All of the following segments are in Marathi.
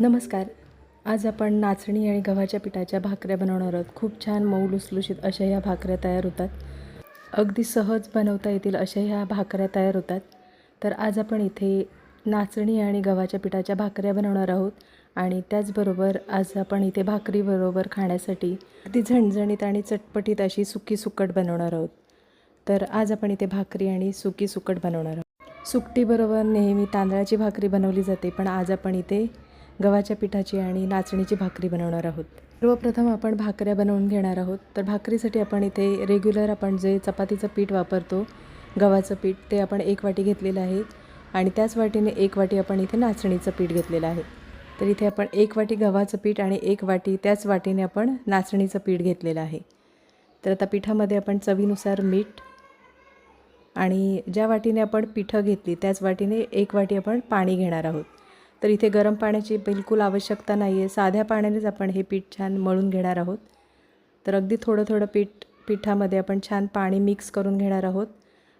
नमस्कार. आज आपण नाचणी आणि गव्हाच्या पिठाच्या भाकऱ्या बनवणार आहोत. खूप छान मऊ लुसलुशीत अशा ह्या भाकऱ्या तयार होतात. अगदी सहज बनवता येतील अशा ह्या भाकऱ्या तयार होतात. तर आज आपण इथे नाचणी आणि गव्हाच्या पिठाच्या भाकऱ्या बनवणार आहोत. आणि त्याचबरोबर आज आपण इथे भाकरीबरोबर खाण्यासाठी अगदी झणझणीत आणि चटपटीत अशी सुकी सुकट बनवणार आहोत. तर आज आपण इथे भाकरी आणि सुकी सुकट बनवणार आहोत. सुकटीबरोबर नेहमी तांदळाची भाकरी बनवली जाते पण आज आपण इथे गव्हाच्या पिठाची आणि नाचणीची भाकरी बनवणार आहोत. सर्वप्रथम आपण भाकऱ्या बनवून घेणार आहोत. तर भाकरीसाठी आपण इथे रेग्युलर आपण जे चपातीचं पीठ वापरतो गव्हाचं पीठ ते आपण एक वाटी घेतलेलं आहे. आणि त्याच वाटीने एक वाटी आपण इथे नाचणीचं पीठ घेतलेलं आहे. तर इथे आपण एक वाटी गव्हाचं पीठ आणि एक वाटी त्याच वाटीने आपण नाचणीचं पीठ घेतलेलं आहे. तर आता पिठामध्ये आपण चवीनुसार मीठ आणि ज्या वाटीने आपण पिठं घेतली त्याच वाटीने एक वाटी आपण पाणी घेणार आहोत. तर इथे गरम पाण्याची बिलकुल आवश्यकता नाही आहे साध्या पाण्यानेच आपण हे पीठ छान मळून घेणार आहोत. तर अगदी थोडं थोडं पीठ पिठामध्ये आपण छान पाणी मिक्स करून घेणार आहोत.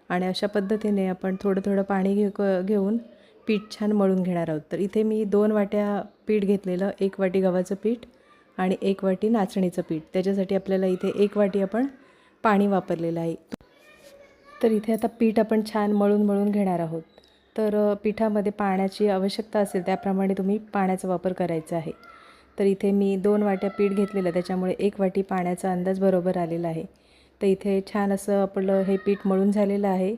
आणि अशा पद्धतीने आपण थोडं थोडं पाणी घे क- घेऊन पीठ छान मळून घेणार आहोत. तर इथे मी दोन वाट्या पीठ घेतलेलं एक वाटी गव्हाचं पीठ आणि एक वाटी नाचणीचं पीठ. त्याच्यासाठी आपल्याला इथे एक वाटी आपण पाणी वापरलेलं आहे. तर इथे आता पीठ आपण छान मळून मळून घेणार आहोत. तर पिठामध्ये पाण्याची आवश्यकता असेल त्याप्रमाणे तुम्ही पाण्याचा वापर करायचा आहे. तर इथे मी दोन वाट्या पीठ घेतलेलं त्याच्यामुळे एक वाटी पाण्याचा अंदाज बरोबर आलेला आहे. तर इथे छान असं आपलं हे पीठ मळून झालेलं आहे.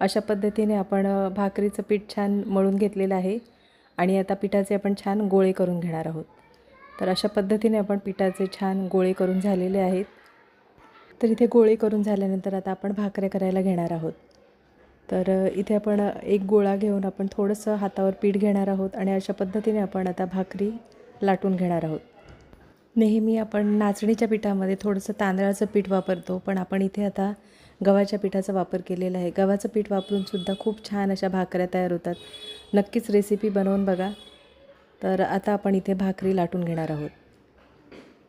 अशा पद्धतीने आपण भाकरीचं पीठ छान मळून घेतलेलं आहे आणि आता पिठाचे आपण छान गोळे करून घेणार आहोत. तर अशा पद्धतीने आपण पिठाचे छान गोळे करून झालेले आहेत. तर इथे गोळे करून झाल्यानंतर आता आपण भाकऱ्या करायला घेणार आहोत. तर इथे आपण एक गोळा घेऊन आपण थोडंसं हातावर पीठ घेणार आहोत आणि अशा पद्धतीने आपण आता भाकरी लाटून घेणार आहोत. नेहमी आपण नाचणीच्या पिठामध्ये थोडंसं तांदळाचं पीठ वापरतो पण आपण इथे आता गव्हाच्या पिठाचा वापर केलेला आहे. गव्हाचं पीठ वापरून सुद्धा खूप छान अशा भाकऱ्या तयार होतात. नक्कीच रेसिपी बनवून बघा. तर आता आपण इथे भाकरी लाटून घेणार आहोत.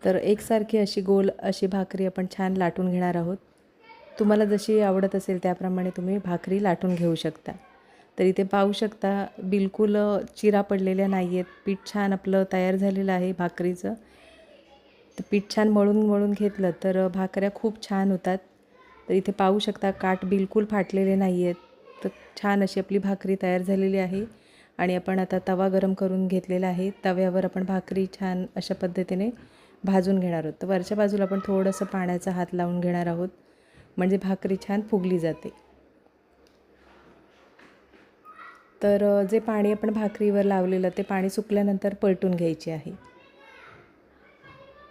तर एकसारखी अशी गोल अशी भाकरी आपण छान लाटून घेणार आहोत. तुम्हाला जशी आवडत असेल त्याप्रमाणे तुम्ही भाकरी लाटून घेऊ शकता. तर इथे पाहू शकता बिलकुल चिरा पडलेल्या नाही आहेत पीठ छान आपलं तयार झालेलं आहे भाकरीचं. तर पीठ छान मळून मळून घेतलं तर भाकऱ्या खूप छान होतात. तर इथे पाहू शकता काठ बिलकुल फाटलेले नाही आहेत तर छान अशी आपली भाकरी तयार झालेली आहे. आणि आपण आता तवा गरम करून घेतलेला आहे. तव्यावर आपण भाकरी छान अशा पद्धतीने भाजून घेणार आहोत. तर वरच्या बाजूला आपण थोडंसं पाण्याचा हात लावून घेणार आहोत. म्हणजे भाकरी छान फुगली जाते. तर जे पाणी आपण भाकरीवर लावलेलं ते पाणी सुकल्यानंतर पलटून घ्यायचे आहे.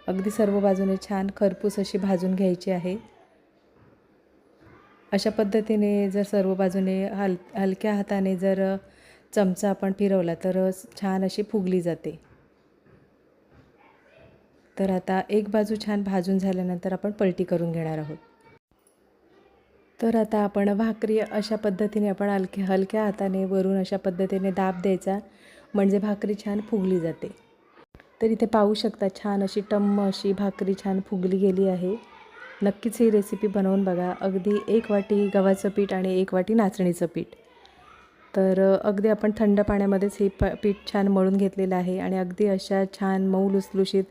अगदी सर्व बाजूने छान खरपूस अशी भाजून घ्यायची आहे. अशा पद्धतीने जर सर्व बाजूने हल हलक्या हाताने जर चमचा आपण फिरवला तर छान अशी फुगली जाते. तर आता एक बाजू छान भाजून झाल्यानंतर आपण पलटी करून घेणार आहोत. तर आता आपण भाकरी अशा पद्धतीने आपण हलक्या हलक्या हाताने वरून अशा पद्धतीने दाब द्यायचा. म्हणजे भाकरी छान फुगली जाते. तर इथे पाहू शकता छान अशी टम्म अशी भाकरी छान फुगली गेली आहे. नक्कीच ही रेसिपी बनवून बघा. अगदी एक वाटी गव्हाचं पीठ आणि एक वाटी नाचणीचं पीठ. तर अगदी आपण थंड पाण्यामध्येच हे प पीठ छान मळून घेतलेलं आहे आणि अगदी अशा छान मऊ लुसलुशीत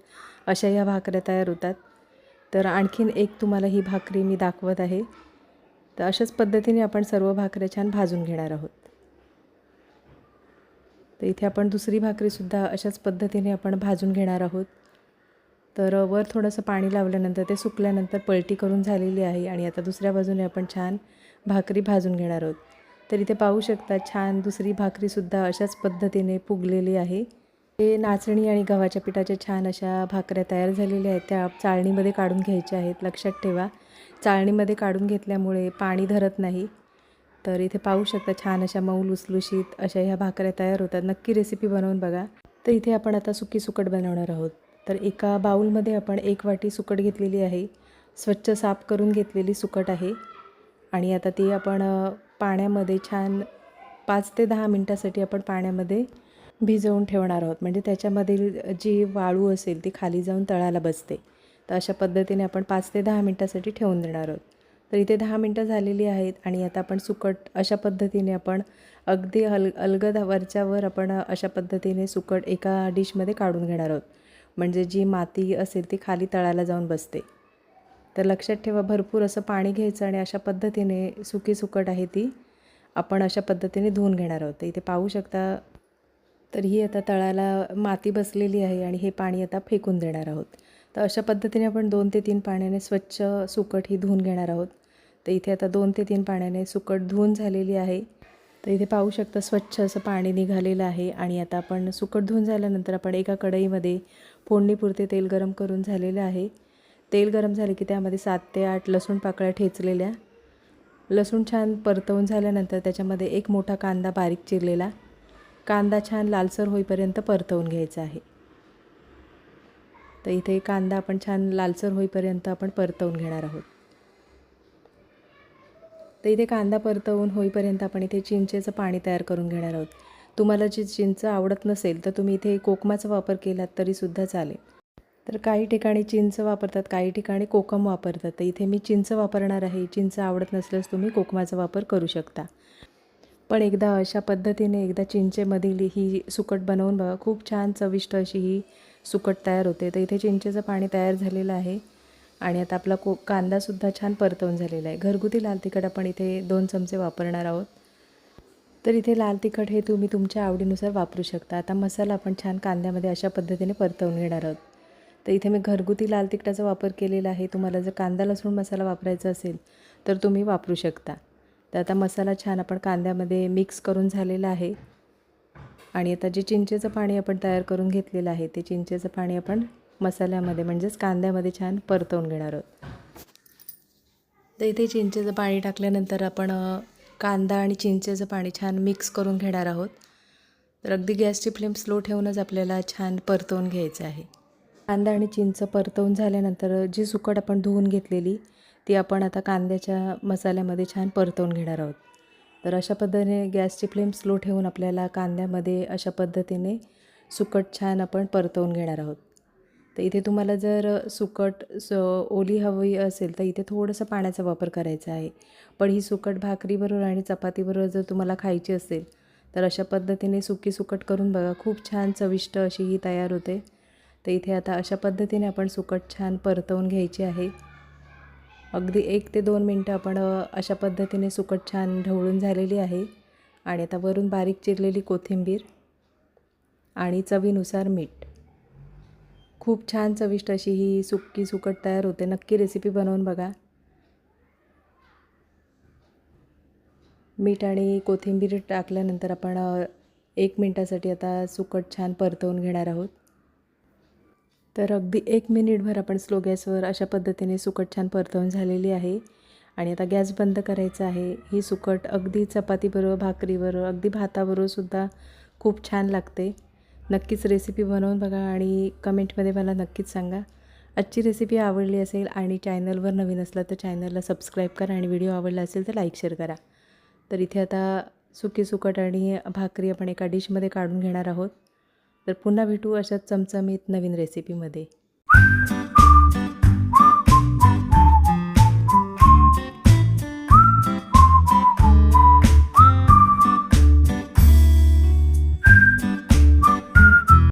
अशा ह्या भाकऱ्या तयार होतात. तर आणखीन एक तुम्हाला ही भाकरी मी दाखवत आहे. तर अशाच पद्धतीने आपण सर्व भाकऱ्या छान भाजून घेणार आहोत. तर इथे आपण दुसरी भाकरीसुद्धा अशाच पद्धतीने आपण भाजून घेणार आहोत. तर वर थोडंसं पाणी लावल्यानंतर ते सुकल्यानंतर पलटी करून झालेली आहे आणि आता दुसऱ्या बाजूने आपण छान भाकरी भाजून घेणार आहोत. तर इथे पाहू शकता छान दुसरी भाकरीसुद्धा अशाच पद्धतीने फुगलेली आहे. ते नाचणी आणि गव्हाच्या पिठाच्या छान अशा भाकऱ्या तयार झालेल्या आहेत. त्या चाळणीमध्ये काढून घ्यायच्या आहेत. लक्षात ठेवा. चाळणीमध्ये काढून घेतल्यामुळे पाणी धरत नाही. तर इथे पाहू शकता छान अशा मऊ लुसलुशीत अशा ह्या भाकऱ्या तयार होतात. नक्की रेसिपी बनवून बघा. तर इथे आपण आता सुकी सुकट बनवणार आहोत. तर एका बाऊलमध्ये आपण एक वाटी सुकट घेतलेली आहे. स्वच्छ साफ करून घेतलेली सुकट आहे. आणि आता ती आपण पाण्यामध्ये छान पाच ते दहा मिनटासाठी आपण पाण्यामध्ये भिजवून ठेवणार आहोत. म्हणजे त्याच्यामधील जी वाळू असेल ती खाली जाऊन तळाला बसते. तर अशा पद्धतीने आपण पाच ते दहा मिनटासाठी ठेवून देणार आहोत. तर इथे दहा मिनटं झालेली आहेत आणि आता आपण सुकट अशा पद्धतीने आपण अगदी हल अलगद वरच्यावर आपण अशा पद्धतीने सुकट एका डिशमध्ये काढून घेणार आहोत. म्हणजे जी माती असेल ती खाली तळाला जाऊन बसते. तर लक्षात ठेवा भरपूर असं पाणी घ्यायचं आणि अशा पद्धतीने सुकी सुकट आहे ती आपण अशा पद्धतीने धुवून घेणार आहोत. इथे पाहू शकता तर ही आता तळाला माती बसलेली आहे आणि हे पाणी आता फेकून देणार आहोत. तर अशा पद्धतीने आपण दोन ते तीन पाण्याने स्वच्छ सुकट ही धुवून घेणार आहोत. तर इथे आता दोन ते तीन पाण्याने सुकट धुवून झालेली आहे. तर इथे पाहू शकता स्वच्छ असं पाणी निघालेलं आहे आणि आता आपण सुकट धुवून झाल्यानंतर आपण एका कढईमध्ये फोडणीपुरते तेल गरम करून झालेलं आहे. तेल गरम झाले की त्यामध्ये सात ते आठ लसूण पाकळ्या ठेचलेल्या. लसूण छान परतवून झाल्यानंतर त्याच्यामध्ये एक मोठा कांदा बारीक चिरलेला. कांदा छान लालसर होईपर्यंत परतवून घ्यायचा आहे. तर इथे कांदा आपण छान लालसर होईपर्यंत आपण परतवून घेणार आहोत. तर इथे कांदा परतवून होईपर्यंत आपण इथे चिंचेचं पाणी तयार करून घेणार आहोत. तुम्हाला जी चिंच आवडत नसेल तर तुम्ही इथे कोकमाचा वापर केलात तरीसुद्धा चालेल. तर काही ठिकाणी चिंच वापरतात काही ठिकाणी कोकम वापरतात. तर इथे मी चिंच वापरणार आहे. चिंच आवडत नसल्यास तुम्ही कोकमाचा वापर करू शकता. पण एकदा अशा पद्धतीने एकदा चिंचेमधील ही सुकट बनवून बघा. खूप छान चविष्ट अशी ही सुकट तयार होते. तर इथे चिंचेचं पाणी तयार झालेलं आहे. आणि आता आपला को कांदासुद्धा छान परतवून झालेला आहे. घरगुती लाल तिखट आपण इथे दोन चमचे वापरणार आहोत. तर इथे लाल तिखट हे तुम्ही तुमच्या आवडीनुसार वापरू शकता. आता मसाला आपण छान कांद्यामध्ये अशा पद्धतीने परतवून घेणार आहोत. तर इथे मी घरगुती लाल तिखटाचा वापर केलेला आहे. तुम्हाला जर कांदा लसूण मसाला वापरायचा असेल तर तुम्ही वापरू शकता. तर आता मसाला छान आपण कांद्यामध्ये मिक्स करून झालेला आहे. आणि आता जे चिंचेचं पाणी आपण तयार करून घेतलेलं आहे ते चिंचेचं पाणी आपण मसाल्यामध्ये म्हणजेच कांद्यामध्ये छान परतवून घेणार आहोत. तर इथे चिंचेचं पाणी टाकल्यानंतर आपण कांदा आणि चिंचेचं पाणी छान मिक्स करून घेणार आहोत. तर अगदी गॅसची फ्लेम स्लो ठेवूनच आपल्याला छान परतवून घ्यायचं आहे. कांदा आणि चिंच परतवून झाल्यानंतर जी सुकट आपण धुवून घेतलेली ती आपण आता कांद्याच्या मसाल्यामध्ये छान परतवून घेणार आहोत. तर अशा पद्धतीने गॅसची फ्लेम स्लो ठेवून आपल्याला कांद्यामध्ये अशा पद्धतीने सुकट छान आपण परतवून घेणार आहोत. तर इथे तुम्हाला जर सुकट स ओली हवी असेल तर इथे थोडंसं पाण्याचा वापर करायचा आहे. पण ही सुकट भाकरीबरोबर आणि चपातीबरोबर जर तुम्हाला खायची असेल तर अशा पद्धतीने सुकी सुकट करून बघा खूप छान चविष्ट अशी ही तयार होते. तर इथे आता अशा पद्धतीने आपण सुकट छान परतवून घ्यायची आहे. अगदी एक ते दोन मिनटं आपण अशा पद्धतीने सुकट छान ढवळून झालेली आहे. आणि आता वरून बारीक चिरलेली कोथिंबीर आणि चवीनुसार मीठ. खूप छान चविष्ट अशी ही सुक्की सुकट तयार होते. नक्की रेसिपी बनवून बघा. मीठ आणि कोथिंबीर टाकल्यानंतर आपण एक मिनटासाठी आता सुकट छान परतवून घेणार आहोत. तर अगदी एक मिनिटभर आपण स्लो गॅसवर अशा पद्धतीने सुकट छान परतवून झालेली आहे. आणि आता गॅस बंद करायचा आहे. ही सुकट अगदी चपातीबरोबर भाकरीबरोबर अगदी भाताबरोबर सुद्धा खूप छान लागते. नक्कीच रेसिपी बनवून बघा आणि कमेंटमध्ये मला नक्कीच सांगा. आजची रेसिपी आवडली असेल आणि चॅनलवर नवीन असला तर चॅनलला सबस्क्राईब करा आणि व्हिडिओ आवडला असेल तर लाईक शेअर करा. तर इथे आता सुकी सुकट आणि भाकरी आपण एका डिशमध्ये काढून घेणार आहोत. तर पुन्हा भेटू अशाच चमचमीत नवीन रेसिपीमध्ये